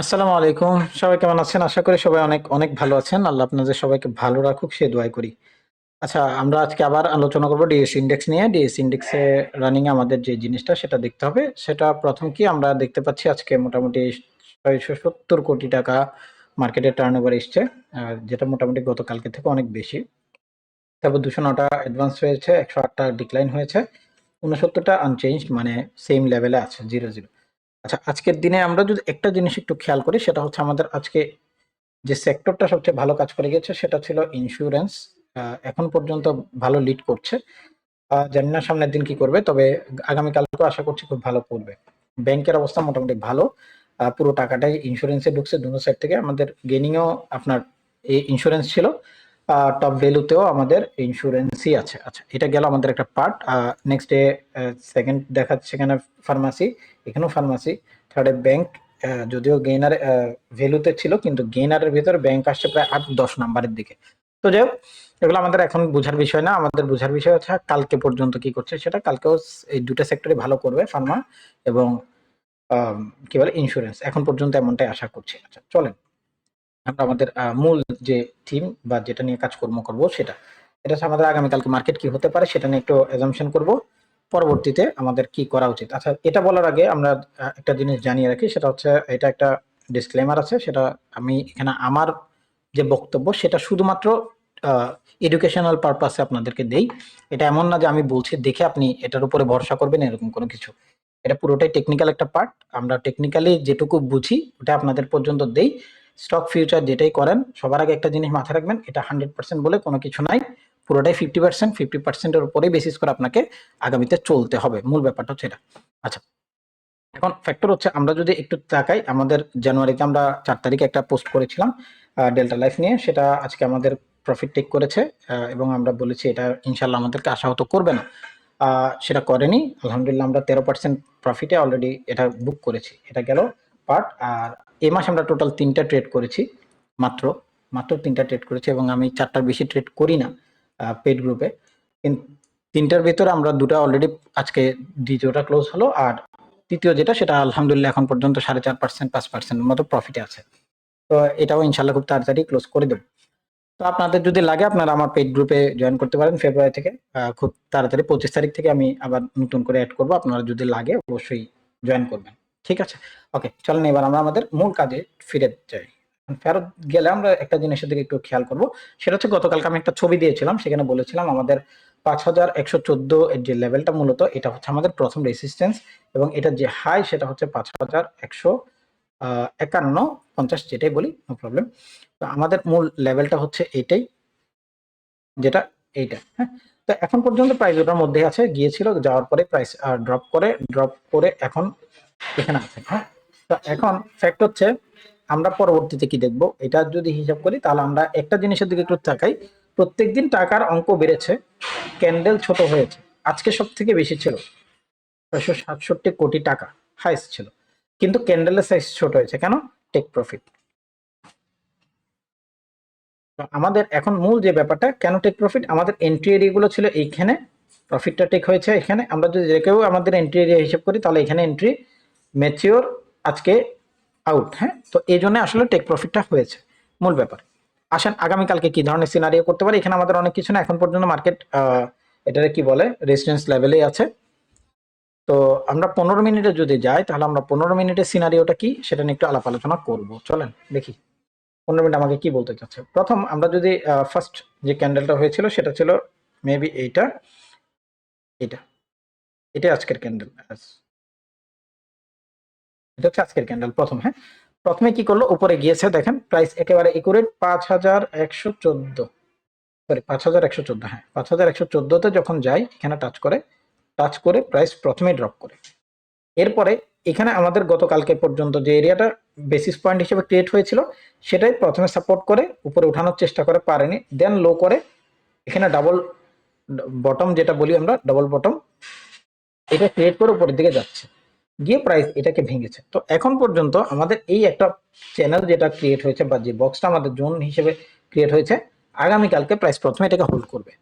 আসসালামু আলাইকুম। সবাই কেমন আছেন? আশা করি সবাই অনেক অনেক ভালো আছেন। আল্লাহ আপনাদের সবাইকে ভালো রাখুক, সে দোয়াই করি। আচ্ছা আমরা আজকে আবার আলোচনা করব ডিএস ইন্ডেক্স নিয়ে। ডিএস ইন্ডেক্সে রানিং আমাদের যে জিনিসটা, সেটা দেখতে হবে। সেটা প্রথম কি আমরা দেখতে পাচ্ছি আজকে মোটামুটি ছয়শো সত্তর কোটি টাকা মার্কেটে টার্ন ওভার এসছে যেটা মোটামুটি গতকালকে থেকে অনেক বেশি। তারপর দুশো নটা অ্যাডভান্স হয়েছে, একশো আটটা ডিক্লাইন হয়েছে। উনসত্তরটা আনচেঞ্জ মানে সেম লেভেলে আছে জিরো জিরো আচ্ছা আজকের দিনে আমরা যদি একটা জিনিস একটু খেয়াল করি, সেটা হচ্ছে আমাদের আজকে যে সেক্টরটা সবচেয়ে ভালো কাজ করে গেছে সেটা ছিল ইন্স্যুরেন্স এখন পর্যন্ত ভালো লিড করছে। জানি না সামনের দিন কি করবে, তবে আগামীকালকেও আশা করছি খুব ভালো করবে। ব্যাংকের অবস্থা মোটামুটি ভালো। পুরো টাকাটাই ইন্স্যুরেন্সে ঢুকছে, দুটো সাইড থেকে। আমাদের গেনিংও আপনার এই ইন্স্যুরেন্স ছিল। টপ ভ্যালুতেও আমাদের ইন্স্যুরেন্সই আছে। আচ্ছা এটা গেল আমাদের একটা পার্ট নেক্সট ডে সেকেন্ড দেখাচ্ছে এখানে ফার্মাসি এখানেও ফার্মাসি থার্ডে ব্যাংক যদিও গেইনার ভ্যালুতে ছিল, কিন্তু গেইনারের ভিতরে ব্যাংক আসছে প্রায় আট দশ নাম্বারের দিকে। তো যাই এগুলো আমাদের এখন বোঝার বিষয় না। আমাদের বোঝার বিষয় হচ্ছে কালকে পর্যন্ত কি করছে সেটা। কালকেও এই দুটো সেক্টরে ভালো করবে ফার্মা এবং কি বলে ইন্স্যুরেন্স এখন পর্যন্ত এমনটাই আশা করছি। আচ্ছা চলেন। আমরা আমাদের মূল যে থিম বা যেটা নিয়ে কাজকর্ম করব সেটা। এটা আমাদের আগামীকালকে মার্কেট কি হতে পারে সেটা নিয়ে একটু এজামশন করব। পরবর্তীতে আমাদের কি করা উচিত। আচ্ছা এটা বলার আগে আমরা একটা জিনিস জানিয়ে রাখি, সেটা হচ্ছে এটা একটা ডিসক্লেমার আছে, সেটা আমি এখানে আমার যে বক্তব্য সেটা শুধুমাত্র এডুকেশনাল পারপাসে আপনাদেরকে দেই। এটা এমন না যে আমি বলছি দেখে আপনি এটার উপরে ভরসা করবেন এরকম কোনো কিছু। এটা পুরোটাই টেকনিক্যাল একটা পার্ট আমরা টেকনিক্যালি যেটুকু বুঝি ওটা আপনাদের পর্যন্ত দেই। স্টক ফিউচার যেটাই করেন, সবার আগে একটা জিনিস মাথায় রাখবেন, এটা হান্ড্রেড পার্সেন্ট বলে কোনো কিছু নাই, পুরোটাই ফিফটি পার্সেন্ট ফিফটি পার্সেন্টের উপরেই বেসিস করে আপনাকে আগামীতে চলতে হবে, মূল ব্যাপারটা হচ্ছে এটা। আচ্ছা এখন ফ্যাক্টর হচ্ছে আমরা যদি একটু তাকাই, আমাদের জানুয়ারিতে আমরা চার তারিখে একটা পোস্ট করেছিলাম ডেল্টা লাইফ নিয়ে, সেটা আজকে আমাদের প্রফিট টেক করেছে এবং আমরা বলেছি এটা ইনশাল্লাহ আমাদেরকে আশাহত করবে না। সেটা করেনি, আলহামদুলিল্লাহ আমরা তেরো পার্সেন্ট প্রফিটে অলরেডি এটা বুক করেছি, এটা গেল পার্ট আর এই মাসে আমরা টোটাল তিনটা ট্রেড করেছি, মাত্র মাত্র তিনটা ট্রেড করেছি এবং আমি চারটার বেশি ট্রেড করি না পেড গ্রুপে তিনটার ভিতরে আমরা দুটা অলরেডি আজকে দ্বিতীয়টা ক্লোজ হলো আর তৃতীয় যেটা সেটা আলহামদুলিল্লাহ এখন পর্যন্ত সাড়ে চার পার্সেন্ট পাঁচ পার্সেন্টের মতো প্রফিটে আছে। তো এটাও ইনশাল্লাহ খুব তাড়াতাড়ি ক্লোজ করে দেবো। তো আপনাদের যদি লাগে আপনারা আমার পেড গ্রুপে জয়েন করতে পারেন ফেব্রুয়ারি থেকে খুব তাড়াতাড়ি পঁচিশ তারিখ থেকে আমি আবার নতুন করে অ্যাড করব। আপনারা যদি লাগে অবশ্যই জয়েন করবেন। ঠিক আছে? ওকে চলেন এবার আমরা আমাদের মূল কাজে ফিরে যাই। ফেরত গেলে আমরা একটা জিনিসের দিকে একটু খেয়াল করব। সেটা হচ্ছে গতকালকে আমি একটা ছবি দিয়েছিলাম, সেখানে বলেছিলাম আমাদের পাঁচ হাজার একশো চোদ্দ এর যে লেভেলটা মূলত, এটা হচ্ছে আমাদের প্রথম রেসিস্ট্যান্স এবং এটা যে হাই সেটা হচ্ছে পাঁচ হাজার একশো একান্ন, পঞ্চাশ যেটাই বলি নো প্রবলেম তো আমাদের মূল লেভেলটা হচ্ছে এইটাই, যেটা এইটা হ্যাঁ? তো এখন পর্যন্ত প্রাইস ওটার মধ্যে আছে, গিয়েছিল, যাওয়ার পরে প্রাইস ড্রপ করে ড্রপ করে এখন এখানে আছে হ্যাঁ? তো এখন ফ্যাক্ট হচ্ছে, আমরা পরবর্তীতে কি দেখব? এটা যদি হিসাব করি, তাহলে আমরা একটা জিনিসের দিকে একটু তাকাই। প্রত্যেকদিন টাকার অঙ্ক বেড়েছে ক্যান্ডেল ছোট হয়েছে, আজকে সব থেকে বেশি ছিল। ছয়শো সাতষট্টি কোটি টাকা হাইস্ট ছিল। কিন্তু ক্যান্ডেলের সাইজ ছোট হয়েছে, কেন? টেক প্রফিট আমাদের এখন মূল যে ব্যাপারটা, কেন টেক প্রফিট আমাদের এন্ট্রি এরিয়াগুলো ছিল এইখানে প্রফিটটা টেক হয়েছে এখানে। আমরা যদি কেউ আমাদের এন্ট্রি এরিয়া হিসাব করি, তাহলে এখানে এন্ট্রি ম্যাচিওর আজকে আউট হ্যাঁ? তো এই জন্য আসলে টেক প্রফিটটা হয়েছে, মূল ব্যাপার। আসেন, আগামীকালকে কি ধরনের সিনারিও করতে পারি? এখানে আমাদের অনেক কিছু না, এখন পর্যন্ত মার্কেট এটারে কি বলে? রেসিডেন্স লেভেলেই আছে। তো আমরা পনেরো মিনিটে যদি যাই, তাহলে আমরা পনেরো মিনিটের সিনারিওটা কি? সেটা নিয়ে একটু আলাপ আলোচনা করব। চলেন, দেখি। পনেরো মিনিট আমাকে কি বলতে চাচ্ছে? প্রথম, আমরা যদি ফার্স্ট যে ক্যান্ডেলটা হয়েছিল, সেটা ছিল মেবি এইটা এটা এটা আজকের ক্যান্ডেল হচ্ছে আজকের ক্যান্ডেল প্রথম হ্যাঁ? প্রথমে কি করল? উপরে গিয়েছে, দেখেন প্রাইস একেবারে একুরেট পাঁচ হাজার একশো চোদ্দ। সরি পাঁচ হাজার একশো চোদ্দ হ্যাঁ পাঁচ হাজার একশো চোদ্দতে যখন যাই, এখানে টাচ করে টাচ করে প্রাইস প্রথমেই ড্রপ করে। এরপরে এখানে আমাদের গতকালকে পর্যন্ত যে এরিয়াটা বেসিস পয়েন্ট হিসেবে ক্রিয়েট হয়েছিল, সেটাই প্রথমে সাপোর্ট করে, উপরে উঠানোর চেষ্টা করে, পারেনি। দেন লো করে, এখানে ডাবল বটম যেটা বলি আমরা ডাবল বটম এটা ক্রিয়েট করে উপরের দিকে যাচ্ছে। গিয়ে প্রাইস এটাকে ভেঙেছে। তো এখন পর্যন্ত আমাদের এই একটা চ্যানেল যেটা ক্রিয়েট হয়েছে বা যে বক্সটা আমাদের জোন হিসেবে ক্রিয়েট হয়েছে, আগামীকালকে প্রাইস প্রথমে এটাকে হোল্ড করবে।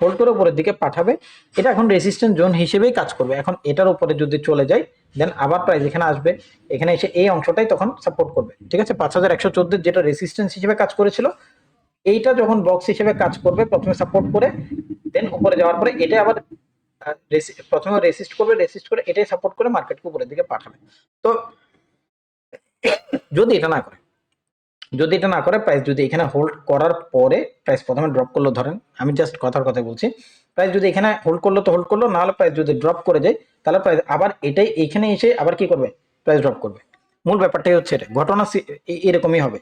হোল্ড করে উপরের দিকে পাঠাবে। এটা এখন রেসিস্ট্যান্ট জোন হিসেবেই কাজ করবে। এখন এটার উপরে যদি চলে যায় দেন আবার প্রাইস এখানে আসবে। এখানে এসে এই অংশটাই তখন সাপোর্ট করবে। ঠিক আছে? পাঁচ হাজার একশো চোদ্দ যেটা রেসিস্ট্যান্স হিসেবে কাজ করেছিল, এইটা যখন বক্স হিসেবে কাজ করবে প্রথমে সাপোর্ট করে দেন উপরে যাওয়ার পরে এটা আবার প্রথমে রেসিস্ট করবে রেসিস্ট করে এটাই সাপোর্ট করে মার্কেটকে উপরের দিকে পাঠাবে। তো যদি এটা না করে, যদি এটা না করে প্রাইস যদি এখানে হোল্ড করার পরে প্রাইস প্রথমে ড্রপ করল, ধরেন আমি জাস্ট কথার কথা বলছি প্রাইস যদি এখানে হোল্ড করল তো হোল্ড করল না হলে প্রাইস যদি ড্রপ করে যায় তাহলে প্রাইস আবার এটাই এখানে এসে আবার কি করবে? প্রাইস ড্রপ করবে। মূল ব্যাপারটাই হচ্ছে এটা, ঘটনা এরকমই হবে।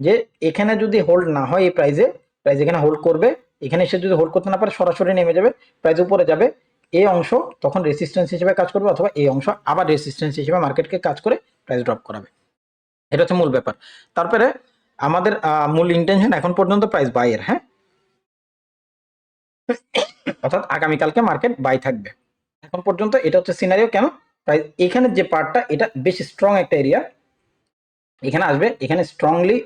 যে এখানে যদি হোল্ড না হয় এই প্রাইসে প্রাইস এখানে হোল্ড করবে এখানে এসে যদি হোল্ড করতে না পারে, সরাসরি নেমে যাবে প্রাইস উপরে যাবে এই অংশ তখন রেসিস্ট্যান্স হিসেবে কাজ করবে অথবা এই অংশ আবার রেসিস্ট্যান্স হিসেবে মার্কেটকে কাজ করে প্রাইস ড্রপ করাবে। এটা হচ্ছে মূল ব্যাপার। তারপরে আমাদের মূল ইন্টেনশন এখন পর্যন্ত প্রাইস বাইয়ের হ্যাঁ? অর্থাৎ আগামীকালকে মার্কেট বাই থাকবে। এখন পর্যন্ত এটা হচ্ছে সিনারিও কেন? প্রাইস এখানে যে পার্টটা এটা বেশ স্ট্রং একটা এরিয়া এখানে আসবে, এখানে স্ট্রংলি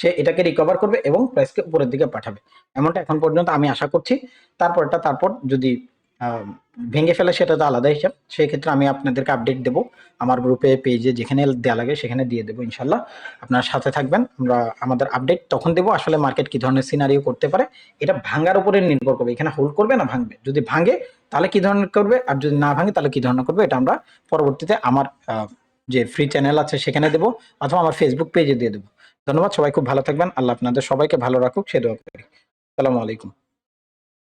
সে এটাকে রিকভার করবে এবং প্রাইসকে উপরের দিকে পাঠাবে। এমনটা এখন পর্যন্ত আমি আশা করছি। তারপরটা তারপর যদি ভেঙে ফেলে সেটা তো আলাদা হিসাব। সেই ক্ষেত্রে আমি আপনাদেরকে আপডেট দেব। আমার গ্রুপে পেজে যেখানে দেওয়া লাগে সেখানে দিয়ে দেবো ইনশাল্লাহ আপনার সাথে থাকবেন। আমরা আমাদের আপডেট তখন দেবো আসলে মার্কেট কি ধরনের সিনারিও করতে পারে। এটা ভাঙার উপরে নির্ভর করবে। এখানে হোল্ড করবে না ভাঙবে। যদি ভাঙে, তাহলে কি ধরনের করবে? আর যদি না ভাঙে, তাহলে কি ধরনের করবে? এটা আমরা পরবর্তীতে আমার যে ফ্রি চ্যানেল আছে সেখানে দেবো। অথবা আমার ফেসবুক পেজে দিয়ে দেবো। ধন্যবাদ, সবাই খুব ভালো থাকবেন। আল্লাহ আপনাদের সবাইকে ভালো রাখুক, সে দোয়া করি। আসসালামু আলাইকুম।